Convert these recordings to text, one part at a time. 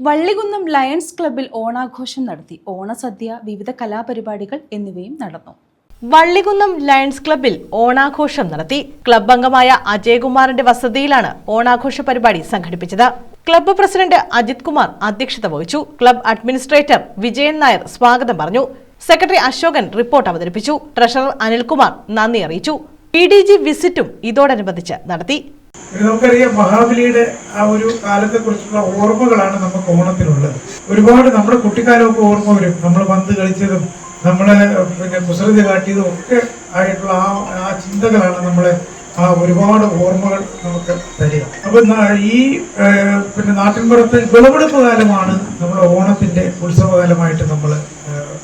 Vallikunnam lions ക്ലബ്ബിൽ ഓണാഘോഷം നടത്തി. ഓണസദ്യ വിവിധ കലാപരിപാടികൾ എന്നിവയും നടന്നു. വള്ളികുന്നം ലയൺസ് ക്ലബ്ബിൽ ഓണാഘോഷം നടത്തി. ക്ലബ് അംഗമായ അജയകുമാറിന്റെ വസതിയിലാണ് ഓണാഘോഷ പരിപാടി സംഘടിപ്പിച്ചത്. ക്ലബ്ബ് പ്രസിഡന്റ് അജിത് കുമാർ അധ്യക്ഷത വഹിച്ചു. ക്ലബ്ബ് അഡ്മിനിസ്ട്രേറ്റർ വിജയൻ നായർ സ്വാഗതം പറഞ്ഞു. സെക്രട്ടറി അശോകൻ റിപ്പോർട്ട് അവതരിപ്പിച്ചു. ട്രഷറർ അനിൽകുമാർ നന്ദി അറിയിച്ചു. പി ഡി ജി വിസിറ്റും ഇതോടനുബന്ധിച്ച് നടത്തി. പിന്നെ നമുക്കറിയാം മഹാബലിയുടെ ആ ഒരു കാലത്തെ കുറിച്ചുള്ള ഓർമ്മകളാണ് നമുക്ക് ഓണത്തിനുള്ളത്. ഒരുപാട് നമ്മുടെ കുട്ടിക്കാലമൊക്കെ ഓർമ്മ വരും. നമ്മൾ പന്ത് കളിച്ചതും നമ്മളെ പിന്നെ കുസൃതി കാട്ടിയതും ഒക്കെ ആയിട്ടുള്ള ആ ആ ചിന്തകളാണ് നമ്മളെ ആ ഒരുപാട് ഓർമ്മകൾ നമുക്ക് തരിക. അപ്പൊ ഈ പിന്നെ നാട്ടിൻപുറത്ത് വിളവെടുപ്പ് കാലമാണ് നമ്മുടെ ഓണത്തിന്റെ ഉത്സവകാലമായിട്ട് നമ്മൾ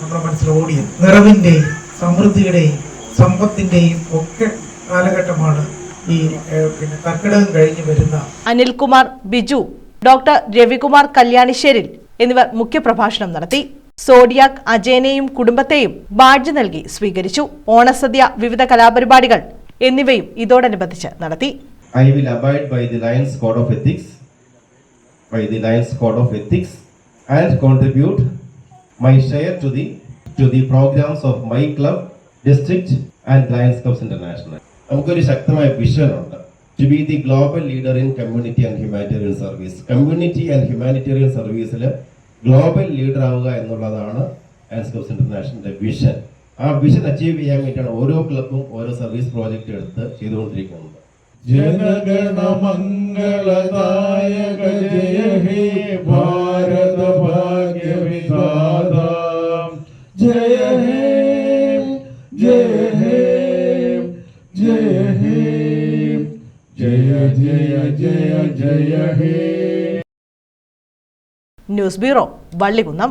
നമ്മുടെ മനസ്സിൽ ഓടിയത്. നിറവിന്റെയും സമൃദ്ധിയുടെയും സമ്പത്തിന്റെയും ഒക്കെ കാലഘട്ടമാണ് ഈ ഏഹ്, പിന്നെ കർക്കിടകം കഴിഞ്ഞ് വരുന്ന അനിൽകുമാർ ബിജു ഡോക്ടർ രവികുമാർ കല്യാണിശ്ശേരിൽ എന്നിവർ മുഖ്യപ്രഭാഷണം നടത്തി സോഡിയാക് അജയനെയും കുടുംബത്തെയും ബാഡ്ജ് നൽകി സ്വീകരിച്ചു ഓണസദ്യ വിവിധ കലാപരിപാടികൾ എന്നിവയും ഇതോടനുബന്ധിച്ച് നടത്തി I will abide by the Lions Code of Ethics, by the Lions Code of Ethics, and contribute my share to the to the programs of my club, district, and Lions Clubs International. നമുക്കൊരു ശക്തമായ വിഷനുണ്ട് to be the global leader in community and humanitarian service community and humanitarian സർവീസിൽ global leader ആവുക എന്നുള്ളതാണ് ആൻസ്കോസ് ഇന്റർനാഷണലിന്റെ vision ആ vision achieve ചെയ്യാൻ വേണ്ടിയാണ് ഓരോ ക്ലബും ഓരോ സർവീസ് പ്രോജക്റ്റ് എടുത്ത് ചെയ്തുകൊണ്ടിരിക്കുന്നത്. ജനഗണമംഗളദായക ജയ ഹേ ഭാരത ഭാഗ്യവിദാത ജയ ജയ ജയ ജയ ജയ ഹേ. News bureau Vallikunnam.